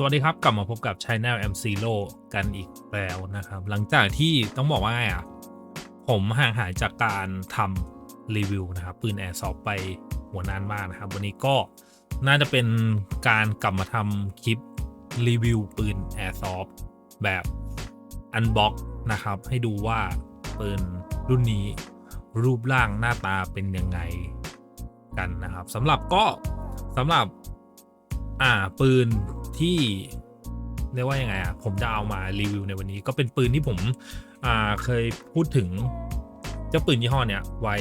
สวัสดีครับ กลับมาพบกับ Channel M Zero กันอีกแล้วนะครับ หลังจากที่ต้องบอกว่าไงอะผมห่างหายจากการทำรีวิวนะครับ ปืน Airsoft ไปหัวนานมากนะครับ วันนี้ก็น่าจะเป็นการกลับมาทำคลิปรีวิวปืน Airsoft แบบอันบ็อกนะครับ ให้ดูว่าปืนรุ่นนี้รูปร่างหน้าตาเป็นยังไงกันนะครับสำหรับก็สำหรับอ่าปืน ที่เรียกว่ายังไงอะผมจะเอามารีวิวในวันนี้ก็เป็นปืนที่ผมอ่าเคยพูดถึงเจ้าปืนยี่ห้อเนี้ยไว้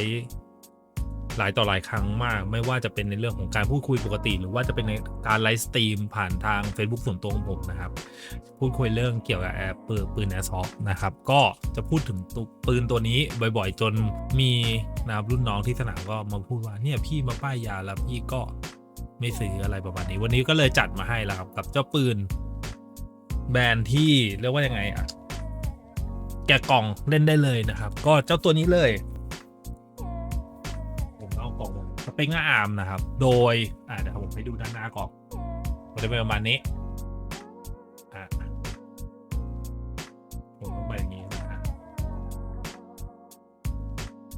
หลายต่อหลายครั้งมาก ไม่ว่าจะเป็นในเรื่องของการพูดคุยปกติ หรือว่าจะเป็นในการไลฟ์สตรีมผ่านทาง Facebook ส่วนตัวของผมนะครับ พูดคุยเรื่องเกี่ยวกับแอร์ปืนปืนแอร์ซอฟนะครับ ก็จะพูดถึงตปืนตัวนี้บ่อยๆ จนมีนะครับรุ่นน้องที่สนามก็มาพูดว่าเนี่ยพี่มาป้ายยาแล้วพี่ก็ ไม่ซื้ออะไรประมาณนี้ วันนี้ก็เลยจัดมาให้แล้วครับ กับเจ้าปืน แบรนด์ที่เรียกว่ายังไงอะแกะกล่องเล่นได้เลยนะครับ ก็เจ้าตัวนี้เลย ผมเอากล่องสเปงอาร์มนะครับ โดย อ่าเดี๋ยวผมให้ดูด้านหน้ากล่องมันจะเป็นประมาณนี้อะผมต้องไปอย่างนี้นะ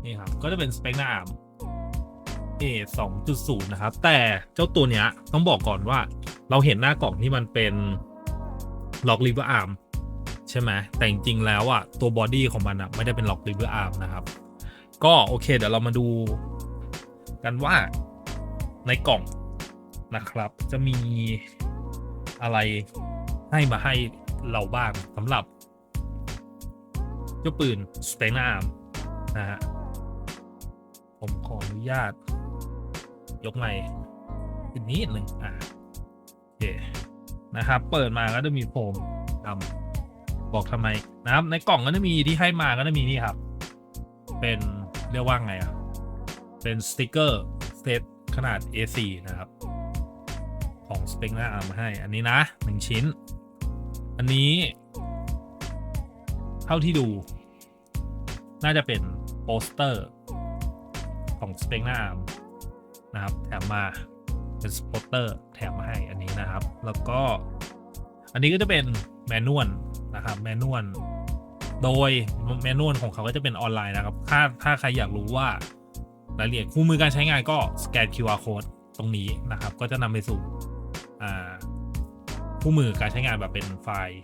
นี่ครับ ก็จะเป็นสเปกอาร์ม A 2.0 นะครับ แต่เจ้าตัวเนี้ยต้องบอกก่อนว่า เราเห็นหน้ากล่องที่มันเป็นล็อกลิเวอร์อาร์มใช่ไหมแต่จริงๆแล้วอะตัวบอดี้ของมันอะไม่ได้เป็นล็อกลิเวอร์อาร์มนะครับ ก็โอเค เดี๋ยวเรามาดูกันว่าในกล่องนะครับ จะมีอะไรให้มาให้เราบ้างสำหรับเจ้าปืนสเปนอาร์มนะฮะผมขออนุญาต ยกใหม่อีกนิดหนึ่งอะโอเคนะครับ เปิดมาก็จะมีโฟมดำบอกทำไมนะครับ ในกล่องก็จะมีที่ให้มาก็จะมีนี่ครับ เป็นเรียกว่าไงอะเป็นสติกเกอร์เซตขนาด A4 นะครับ ของสเปกหน้าอามาให้ อันนี้นะหนึ่งชิ้น อันนี้ เท่าที่ดู น่าจะเป็นโปสเตอร์ของสเปกหน้าอาร์ม นะครับ แถมมาเป็นสปอตเตอร์แถมมาให้อันนี้นะครับ แล้วก็อันนี้ก็จะเป็นแมนนวลนะครับแมนนวลโดยแมนนวลของเขาก็จะเป็นออนไลน์นะครับ ถ้าถ้าใครอยากรู้ว่ารายละเอียดคู่มือการใช้งานก็สแกน QR code ตรงนี้นะครับ ก็จะนำไปสู่คู่มือการใช้งานแบบเป็นไฟล์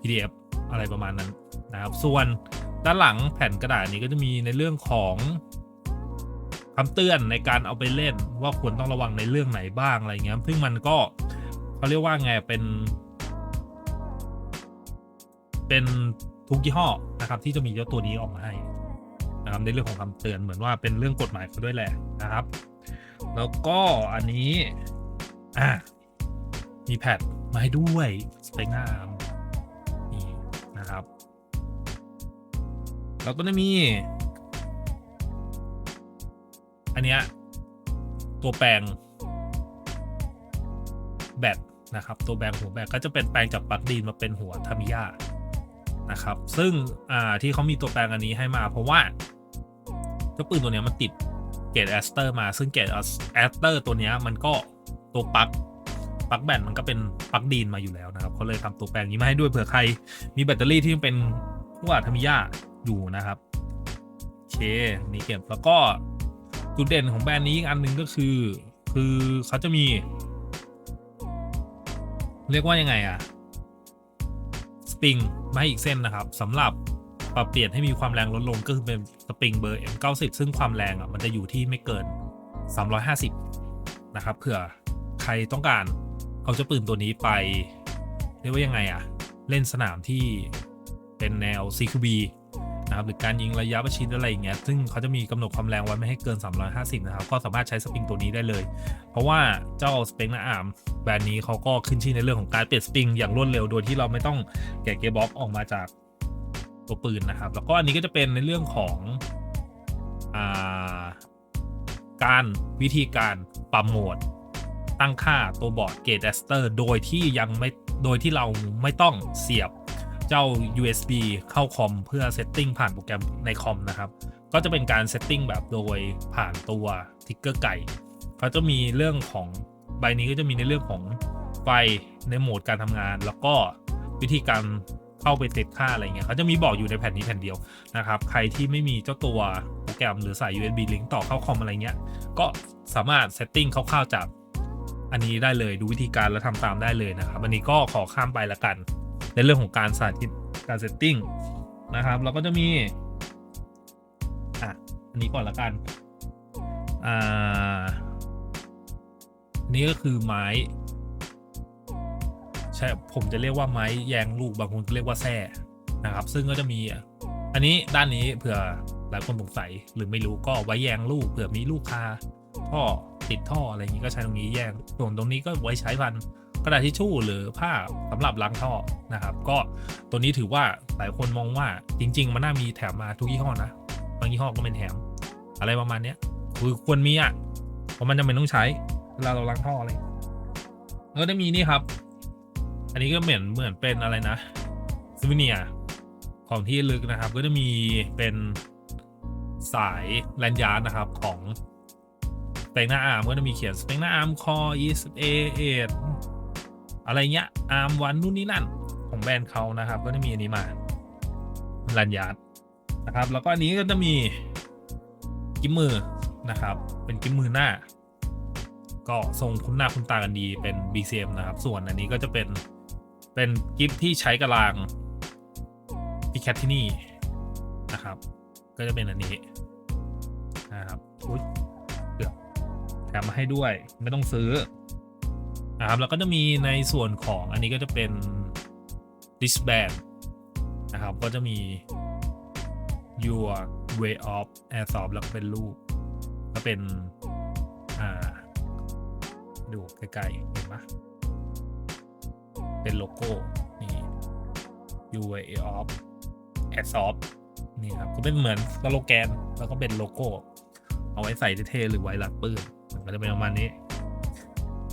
PDF อะไรประมาณนั้นนะครับ ส่วนด้านหลังแผ่นกระดาษนี้ก็จะมีในเรื่องของ คำเตือนในการเอาไปเล่นว่าควรต้องระวังในเรื่องไหนบ้างอะไรเงี้ยซึ่งมันก็เขาเรียกว่าไงเป็น เป็นทุกยี่ห้อนะครับ ที่จะมีเจ้าตัวนี้ออกมาให้นะครับในเรื่องของคำเตือนเหมือนว่าเป็นเรื่องกฎหมายเขาด้วยแหละนะครับ แล้วก็อันนี้อะมีแพดมาให้ด้วยสเปคหน้าอาร์มนี่นะครับ แล้วก็จะมี อันเนี้ยตัวแปลงแบตนะครับ ตัวแปลงหัวแบตก็จะเป็นแปลงจากปลั๊กดีนมาเป็นหัวทามิยานะครับ ซึ่งอ่าที่เขามีตัวแปลงอันนี้ให้มา เพราะว่าเจ้าปืนตัวเนี้ยมันติดเกรดแอสเตอร์มาซึ่งเกรดแอสเตอร์ตัวเนี้ยมันก็ตัวปลั๊กปลั๊กแบตมันก็เป็นปลั๊กดีนมาอยู่แล้วนะครับเขาเลยทำตัวแปลงนี้มาให้ด้วยเผื่อใคร มีแบตเตอรี่ที่เป็นพวทามิยาอยู่นะครับโอเคนี่เก็บแล้วก็ จุดเด่นของแบรนด์นี้อีกอันหนึ่งก็คือ คือเขาจะมี เรียกว่ายังไงอะสปริงมาให้อีกเส้นนะครับสำหรับปรับเปลี่ยนให้มีความแรงลดลงก็คือเป็นสปริงเบอร์ M90 ซึ่งความแรงอะมันจะอยู่ที่ไม่เกิน 350 นะครับเผื่อใครต้องการเอาเจ้าปืนตัวนี้ไป เรียกว่ายังไงอะเล่นสนามที่เป็นแนว CQB นะครับหรือการยิงระยะประชิดอะไรอย่างเงี้ยซึ่งเขาจะมีกำหนดความแรงไว้ไม่ให้เกิน 350 นะครับ ก็สามารถใช้สปริงตัวนี้ได้เลย เพราะว่าเจ้าสปริงหน้าอาร์มแบรนด์นี้เขาก็ขึ้นชื่อในเรื่องของการเปลี่ยนสปริงอย่างรวดเร็วโดยที่เราไม่ต้องแกะเกียร์บ็อกออกมาจากตัวปืนนะครับ แล้วก็อันนี้ก็จะเป็นในเรื่องของอ่าการวิธีการปรับโหมดตั้งค่าตัวบอร์ดเกตแอสเตอร์โดยที่ยังไม่โดยที่เราไม่ต้องเสียบ เจ้า USB เข้าคอมเพื่อเซตติ้งผ่านโปรแกรมในคอมนะครับ ก็จะเป็นการเซตติ้งแบบโดยผ่านตัวทิกเกอร์ไก่เขาจะมีเรื่องของใบนี้ก็จะมีในเรื่องของไฟในโหมดการทำงาน แล้วก็วิธีการเข้าไปเซตค่าอะไรเงี้ยเขาจะมีบอกอยู่ในแผ่นนี้แผ่นเดียวนะครับ ใครที่ไม่มีเจ้าตัวโปรแกรมหรือสาย USB link ต่อเข้าคอมอะไรเงี้ย ก็สามารถเซตติ้งคร่าวๆจากอันนี้ได้เลยดูวิธีการแล้วทำตามได้เลยนะครับ อันนี้ก็ขอข้ามไปละกัน ในเรื่องของการสาธิตการเซตติ้งนะครับแล้วก็จะมีอะอันนี้ก่อนละกันอ่านนี้ก็คือไม้ใช่ผมจะเรียกว่าไม้แยงลูกบางคนเรียกว่าแส้นะครับ ซึ่งก็จะมีอะอันนี้ด้านนี้เผื่อหลายคนสงสัยหรือไม่รู้ก็ไว้แยงลูกเผื่อมีลูกคาท่อติดท่ออะไรอย่างนี้ก็ใช้ตรงนี้แยงส่วนตรงนี้ก็ไว้ใช้พัน กระดาษทิชชู่หรือผ้าสำหรับล้างท่อนะครับ ก็ตัวนี้ถือว่าหลายคนมองว่าจริง ๆ มันน่ามีแถมมาทุกยี่ห้อนะบางยี่ห้อก็เป็นแถม อะไรประมาณเนี้ยคือควรมีอะเพราะมันจำเป็นต้องใช้เวลาเราล้างท่ออะไรแล้วก็จะมีนี่ครับ อันนี้ก็เหมือนเหมือนเป็นอะไรนะซูเวเนียของที่ลึกนะครับ ก็จะมีเป็นสายแลนยาร์ดนะครับของสเปกหน้าอาร์มก็จะมีเขียนสเปกหน้าอาร์มคออีสเอเอะไรเงี้ยอาร์มวันนู่นนี่นั่นของแบรนด์เขานะครับ ก็จะมีอันนี้มาแลนยาร์ดนะครับ แล้วก็อันนี้ก็จะมีกิมมือนะครับ เป็นกิมมือหน้า ก็ทรงคุ้นหน้าคุ้นตากันดีเป็น BCM นะครับ ส่วนอันนี้ก็จะเป็นเป็นกิฟที่ใช้กระลางพีแคทที่นี่นะครับ ก็จะเป็นอันนี้นะครับอุ๊ยเกือบแถมมาให้ด้วยไม่ต้องซื้อ นะครับแล้วก็จะมีในส่วนของอันนี้ก็จะเป็น disband นะครับ ก็จะมี your way of airsoft แล้วก็เป็นรูปก็เป็น อ่า ดูใกล้ๆเห็นไหมเป็นโลโก้ นี่ UA of a s o f นี่ครับ ก็เป็นเหมือนสโลแกน แล้วก็เป็นโลโก้ เอาไว้ใส่เท่ๆหรือไว้รัดปืนมันก็จะเป็นประมาณนี้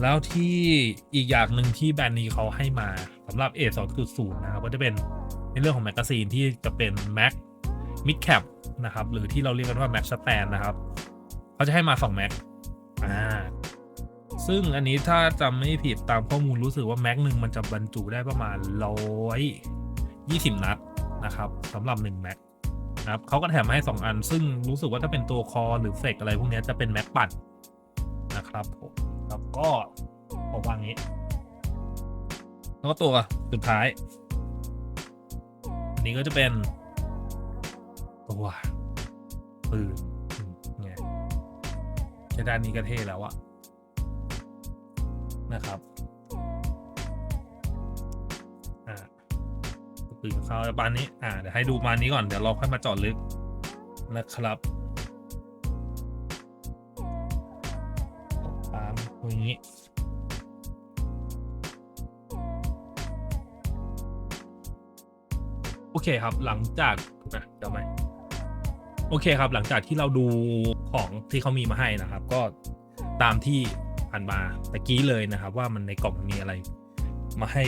แล้วที่อีกอย่างหนึ่งที่แบรนด์นี้เขาให้มาสำหรับ A 2.0 นะครับก็จะเป็นในเรื่องของแมกกาซีนที่จะเป็น Mac Mid Cap นะครับ หรือที่เราเรียกกันว่า Mac Stand นะครับ เขาจะให้มา 2 Mac อ่าซึ่งอันนี้ถ้าจำไม่ผิดตามข้อมูลรู้สึกว่าแม็กหนึ่งมันจะบรรจุได้ประมาณร้อยยี่สิบนัดนะครับสำหรับ1แม็กนะครับเขาก็แถมมาให้ 2 อัน ซึ่งรู้สึกว่าถ้าเป็นตัวคอหรือเฟกอะไรพวกนี้จะเป็นแม็กปัดนะครับผม ก็ผมวางนี้ แล้วก็ตัวสุดท้าย อันนี้ก็จะเป็น ตัวปืนไงแค่ด้านนี้ก็เท่แล้วอะนะครับปืนของเขาปาณนี้ อ่า เดี๋ยวให้ดูมานี้ก่อน เดี๋ยวเราค่อยมาจอดลึกนะครับ นี้ โอเคครับหลังจากนะเดี๋ยวไหมโอเคครับ หลังจากที่เราดูของที่เขามีมาให้นะครับ ก็ตามที่ผ่านมาตะกี้เลยนะครับ ว่ามันในกล่องมันมีอะไร มาให้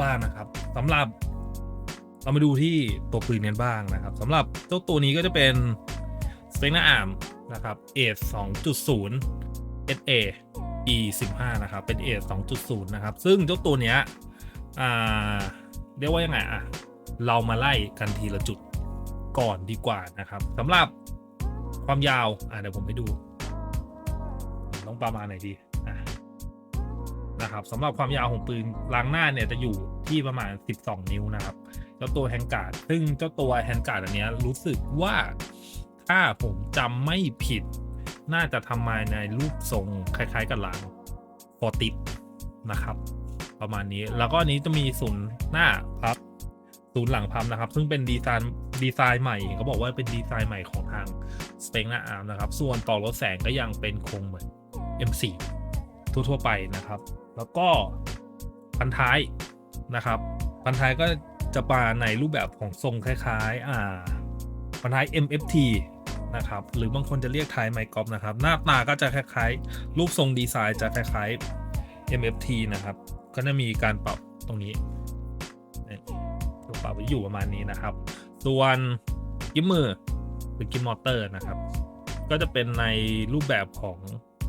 บ้างนะครับสำหรับเรามาดูที่ตัวปืนกันบ้างนะครับสำหรับเจ้าตัวนี้ก็จะเป็นสเปกหน้าอาร์มนะครับ a 2.0 SA E 15นะครับ เป็น A 2.0 นะครับ ซึ่งเจ้าตัวเนี้ยเรียกว่ายังไงอะ เรามาไล่กันทีละจุดก่อนดีกว่านะครับสำหรับความยาวอะเดี๋ยวผมไปดู ต้องประมาณไหนดีอะนะครับสำหรับความยาวของปืนล้างหน้าเนี่ยจะอยู่ที่ประมาณ 12 นิ้วนะครับเจ้าตัวแฮนการ์ดซึ่งเจ้าตัวแฮนการ์ดอันเนี้ยรู้สึกว่าถ้าผมจำไม่ผิด น่าจะทำมาในรูปทรงคล้ายๆกับหลังฟอติดนะครับ ประมาณนี้แล้วก็อันนี้จะมีศูนย์หน้าพับศูนย์หลังพับนะครับ ซึ่งเป็นดีไซน์ดีไซน์ใหม่เขาบอกว่าเป็นดีไซน์ใหม่ของทางสเปกหน้าอาร์มนะครับ ส่วนต่อรถแสงก็ยังเป็นคงเหมือน M4 ทั่วๆไปนะครับ แล้วก็พันท้ายนะครับพันท้ายก็จะมาในรูปแบบของทรงคล้ายๆอ่าพันท้าย MFT นะครับ หรือบางคนจะเรียกท้ายไมค์กอฟนะครับ หน้าตาก็จะคล้ายๆ รูปทรงดีไซน์จะคล้ายๆ MFT นะครับ ก็จะมีการปรับตรงนี้ตัวปรับไว้อยู่ประมาณนี้นะครับ ส่วนกิมมือหรือกิมมอเตอร์นะครับ ก็จะเป็นในรูปแบบของ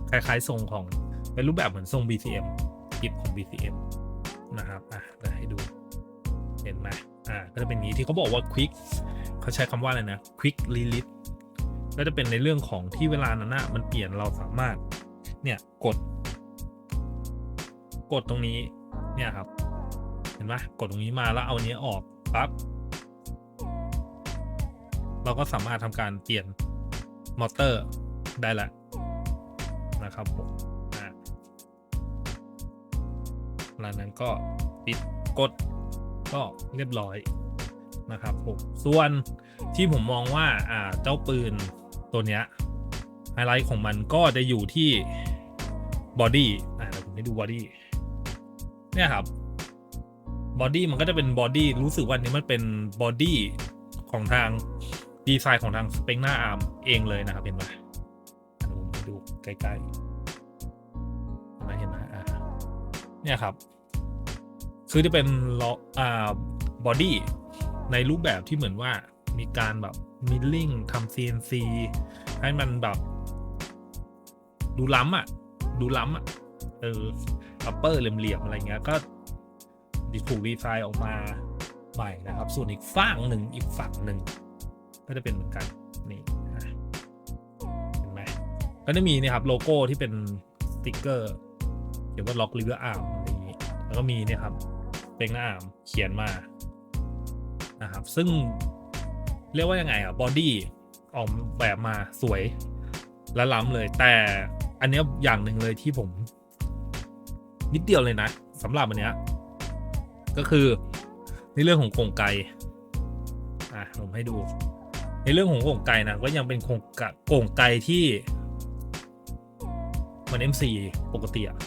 คล้ายๆทรงของเป็นรูปแบบเหมือนทรง BCM จชิปของ BCM นะครับอะเดี๋ยวให้ดูเห็นไหมอ่าก็จะเป็นนี้ที่เขาบอกว่า quick เขาใช้คำว่าอะไรนะ quick release ก็จะเป็นในเรื่องของที่เวลานั้นนะมันเปลี่ยนเราสามารถ เนี่ยกด กดตรงนี้ เนี่ยครับ เห็นไหมกดตรงนี้มาแล้วเอาอันนี้ออกปั๊บเราก็สามารถทำการเปลี่ยนมอเตอร์ได้แล้วนะครับผมอ่าหลังนั้นก็ปิดกดก็เรียบร้อยนะครับผมส่วนที่ผมมองว่าอ่าเจ้าปืน ตัวเนี้ยไฮไลท์ของมันก็จะอยู่ที่บอดี้อ่าผมให้ดูบอดี้เนี่ยครับบอดี้มันก็จะเป็นบอดี้รู้สึกว่าอันนี้มันเป็นบอดี้ของทางดีไซน์ของทางสเปกหน้าอาร์มเองเลยนะครับเห็นไหมเดี๋ยวผมให้ดูใกล้ๆเห็นไหมเห็นไหมอ่าเนี่ยครับ คือจะเป็นล้ออ่าบอดี้ในรูปแบบที่เหมือนว่ามีการแบบ มิลลิ่งทำ CNC ให้มันแบบดูล้ำอะ ดูล้ำอะ เอออัปเปอร์เหลี่ยมๆอะไรเงี้ย ก็ดีถูกดีไซน์ออกมาใหม่นะครับ ส่วนอีกฝั่งหนึ่งอีกฝั่งหนึ่ง ก็จะเป็นเหมือนกัน นี่อะเห็นไหมก็จะมีนี่ครับโลโก้ที่เป็นสติกเกอร์เขียนว่าล็อกลิเวอร์อาร์มอะไรอย่างนี้แล้วก็มีเนี่ยครับเป็นหน้าอ่ามเขียนมานะครับ ซึ่ง เรียกว่ายังไงอะบอดี้ออกแบบมาสวยและล้ำเลย แต่อันนี้อย่างหนึ่งเลยที่ผม นิดเดียวเลยนะสำหรับอันเนี้ย ก็คือในเรื่องของโครงไกอะผมให้ดู ในเรื่องของโครงไกนะก็ยังเป็นโครงกโครงไกที่เหมัน M4 ปกติอะ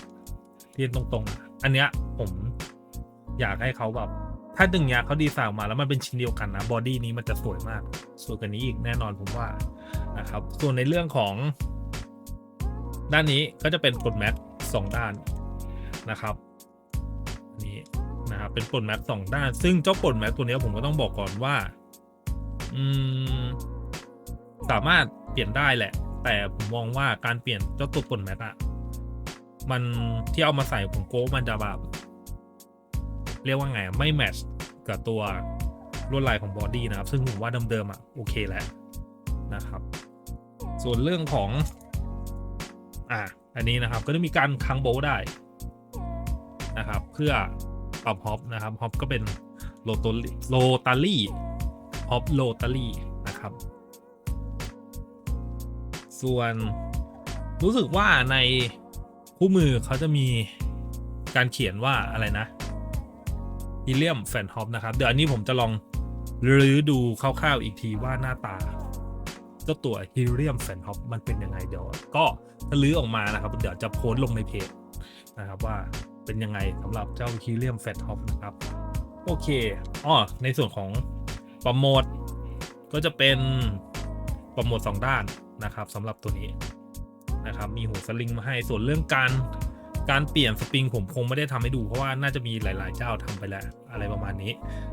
ที่ตรงๆ อันเนี้ยผมอยากให้เขาแบบ ถ้าดึงเนี้ยเขาดีไซน์ออกมาแล้วมันเป็นชิ้นเดียวกันนะบอดี้นี้มันจะสวยมาก สวยกว่านี้อีกแน่นอนผมว่านะครับ ส่วนในเรื่องของ ด้านนี้ก็จะเป็นปลดแม็กสองด้านนะครับนนี้นะครับเป็นปลดแม็กสองด้าน ซึ่งเจ้าปลดแม็กตัวนี้ผมก็ต้องบอกก่อนว่า อืมสามารถเปลี่ยนได้แหละ แต่ผมมองว่าการเปลี่ยนเจ้าตัวปลดแม็กอะมันที่เอามาใส่ผมโก้มันจะแบบ เรียกว่าไงอะไม่แมทช์กับตัวลวดลายของบอดี้นะครับ ซึ่งผมว่าเดิมๆอะโอเคแล้วนะครับ ส่วนเรื่องของ อะอันนี้นะครับก็จะมีการคังโบลได้นะครับ เพื่อปรับฮอปนะครับฮอปก็เป็นโลโตโลตารี่ฮอปโลตารี่นะครับ ส่วนรู้สึกว่าในคู่มือเขาจะมีการเขียนว่าอะไรนะ ฮีเลียมแฟนฮอปนะครับ เดี๋ยวอันนี้ผมจะลองรื้อดูคร่าวๆอีกทีว่าหน้าตาเจ้าตัวฮีเลียมแฟนฮอปมันเป็นยังไงเดี๋ยวก็ถ้าลื้อออกมานะครับ เดี๋ยวจะโพสต์ลงในเพจนะครับว่าเป็นยังไงสำหรับเจ้าฮีเลียมแฟนฮอปนะครับ โอเคอ๋อในส่วนของโปรโมทก็จะเป็นโปรโมทสองด้านนะครับสำหรับตัวนี้นะครับ มีหูสลิงมาให้ส่วนเรื่องการ การเปลี่ยนสปริงผมคงไม่ได้ทำให้ดูเพราะว่าน่าจะมีหลาย ๆ เจ้าทำไปแล้วอะไรประมาณนี้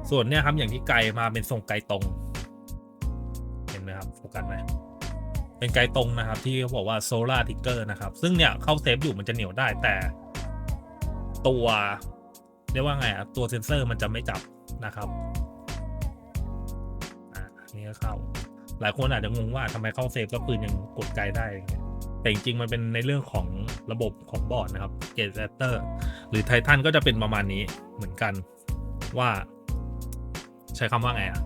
ส่วนเนี่ยครับอย่างที่ไกลมาเป็นทรงไกลตรง เห็นไหมครับโฟกัสไหมเป็นไกลตรงนะครับ ที่เขาบอกว่าโซลาร์ทิกเกอร์นะครับ ซึ่งเนี่ยเข้าเซฟอยู่มันจะเหนียวได้แต่ ตัวเรียกว่าไงอะตัวเซนเซอร์มันจะไม่จับนะครับอะนี่ก็เข้า หลายคนอาจจะงงว่าทำไมเข้าเซฟแล้วปืนยังกดไกลได้อย่างเงี้ย แต่จริงๆ มันเป็นในเรื่องของระบบของบอร์ดนะครับเกตแอตเตอร์หรือไททันก็จะเป็นประมาณนี้เหมือนกันว่า ใช้คำว่าไงอะ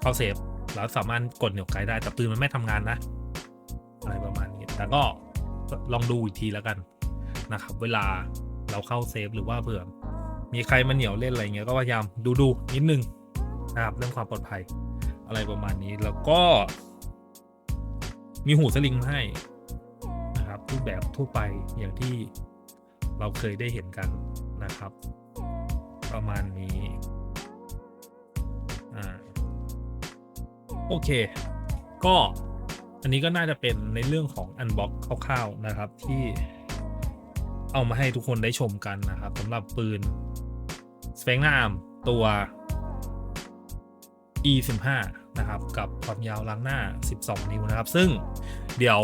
เข้าเซฟแล้วสามารถกดเหนี่ยวไกได้แต่ปืนมันไม่ทำงานนะ อะไรประมาณนี้ แต่ก็ลองดูอีกทีแล้วกันนะครับ เวลาเราเข้าเซฟหรือว่าเผื่อมีใครมาเหนียวเล่นอะไรเงี้ยก็พยายามดูดูนิดนึงนะครับเรื่องความปลอดภัย อะไรประมาณนี้แล้วก็ มีหูสลิงให้ รูปแบบทั่วไปอย่างที่เราเคยได้เห็นกันนะครับ ประมาณนี้อ่าโอเค ก็อันนี้ก็น่าจะเป็นในเรื่องของอันบ็อกคร่าวๆนะครับที่เอามาให้ทุกคนได้ชมกันนะครับสำหรับปืนสเปงนามตัว e 1 5นะครับ กับความยาวล้างหน้า 12 นิ้วนะครับ ซึ่งเดี๋ยว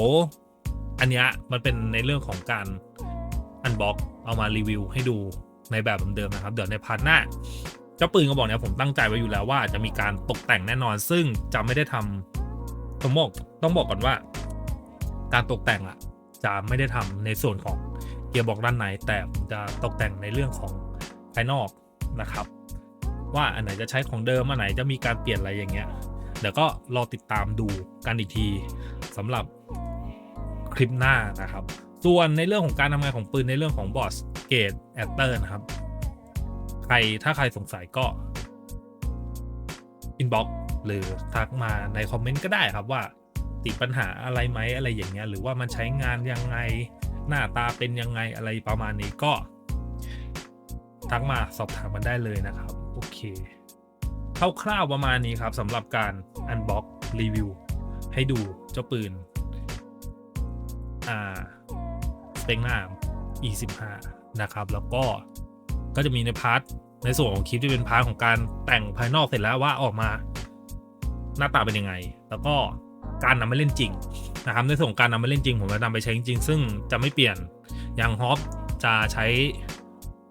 อันเนี้ยมันเป็นในเรื่องของการอันบ็อกเอามารีวิวให้ดูในแบบเดิมนะครับ เดี๋ยวในพาร์ทหน้าเจ้าปืนกระบอกเนี้ยผมตั้งใจไว้อยู่แล้วว่าจะมีการตกแต่งแน่นอน ซึ่งจะไม่ได้ทำต้องบอกต้องบอกก่อนว่า การตกแต่งอะจะไม่ได้ทำในส่วนของเกียร์บอกด้านในแต่จะตกแต่งในเรื่องของภายนอกนะครับ ว่าอันไหนจะใช้ของเดิมอันไหนจะมีการเปลี่ยนอะไรอย่างเงี้ยเดี๋ยวก็รอติดตามดูกันอีกทีสำหรับ คลิปหน้านะครับ ส่วนในเรื่องของการทำงานของปืนในเรื่องของบอสเกตแอตเตอร์นะครับ ใครถ้าใครสงสัยก็อินบ็อกหรือทักมาในคอมเมนต์ก็ได้ครับว่าติดปัญหาอะไรไหมอะไรอย่างเงี้ยหรือว่ามันใช้งานยังไงหน้าตาเป็นยังไงอะไรประมาณนี้ก็ทักมาสอบถามมันได้เลยนะครับ โอเคคร่าวๆประมาณนี้ครับสำหรับการอันบ็อกรีวิวให้ดูเจ้าปืน อ่าสเต็งหน้า E15 นะครับ แล้วก็ก็จะมีในพาร์ทในส่วนของคลิปที่เป็นพาร์ทของการแต่งภายนอกเสร็จแล้วว่าออกมาหน้าตาเป็นยังไง แล้วก็การนำมาเล่นจริงนะครับ ในส่วนการนำมาเล่นจริง ผมจะนำไปใช้จริง ซึ่งจะไม่เปลี่ยนอย่างฮอปจะใช้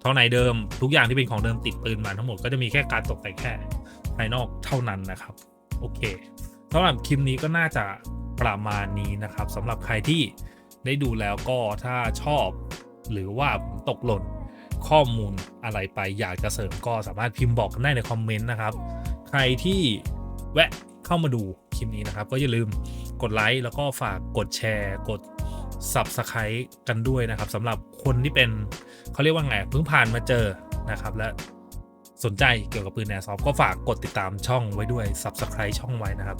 เท่าไหนเดิม ทุกอย่างที่เป็นของเดิมติดปืนมาทั้งหมดก็จะมีแค่การตกแต่งแค่ภายนอกเท่านั้นนะครับ โอเคสำหรับคลิปนี้ก็น่าจะประมาณนี้นะครับสำหรับใครที่ ได้ดูแล้วก็ถ้าชอบหรือว่าผมตกหล่นข้อมูลอะไรไปอยากจะเสริมก็สามารถพิมพ์บอกกันได้ในคอมเมนต์นะครับ ใครที่แวะเข้ามาดูคลิปนี้นะครับ ก็อย่าลืมกดไลค์แล้วก็ฝากกดแชร์กด Subscribe กันด้วยนะครับสำหรับคนที่เป็นเขาเรียกว่าไงเพิ่งผ่านมาเจอนะครับ และสนใจเกี่ยวกับปืนแอร์ซอฟก็ฝากกดติดตามช่องไว้ด้วย Subscribe ช่องไว้นะครับ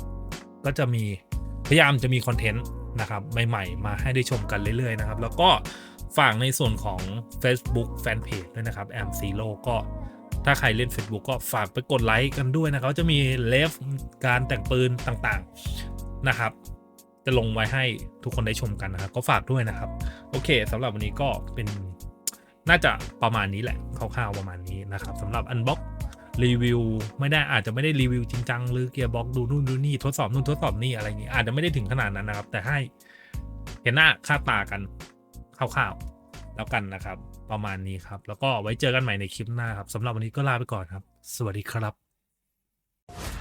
ก็จะมี พยายามจะมีคอนเทนต์นะครับใหม่ๆ มาให้ได้ชมกันเรื่อยๆนะครับแล้วก็ฝากในส่วนของ Facebook Fanpage ด้วยนะครับ a m z e r o ก็ถ้าใครเล่น Facebook ก็ฝากไปกดไลค์กันด้วยนะครับจะมีเลฟการแต่งปืนต่างๆนะครับ จะลงไว้ให้ทุกคนได้ชมกันนะครับ ก็ฝากด้วยนะครับ โอเคสำหรับวันนี้ก็เป็นน่าจะประมาณนี้แหละคร่าวๆประมาณนี้นะครับสำหรับ Unbox รีวิว ไม่ได้อาจจะไม่ได้รีวิวจริงจังหรือเกียร์บ็อกดูนู่นดูนี่ทดสอบนู่นทดสอบนี่อะไรอย่างนี้ อาจจะไม่ได้ถึงขนาดนั้นนะครับ แต่ให้เห็นหน้าค่าตากันคร่าวๆแล้วกันนะครับ ประมาณนี้ครับ แล้วก็ไว้เจอกันใหม่ในคลิปหน้าครับสำหรับวันนี้ก็ลาไปก่อนครับ สวัสดีครับ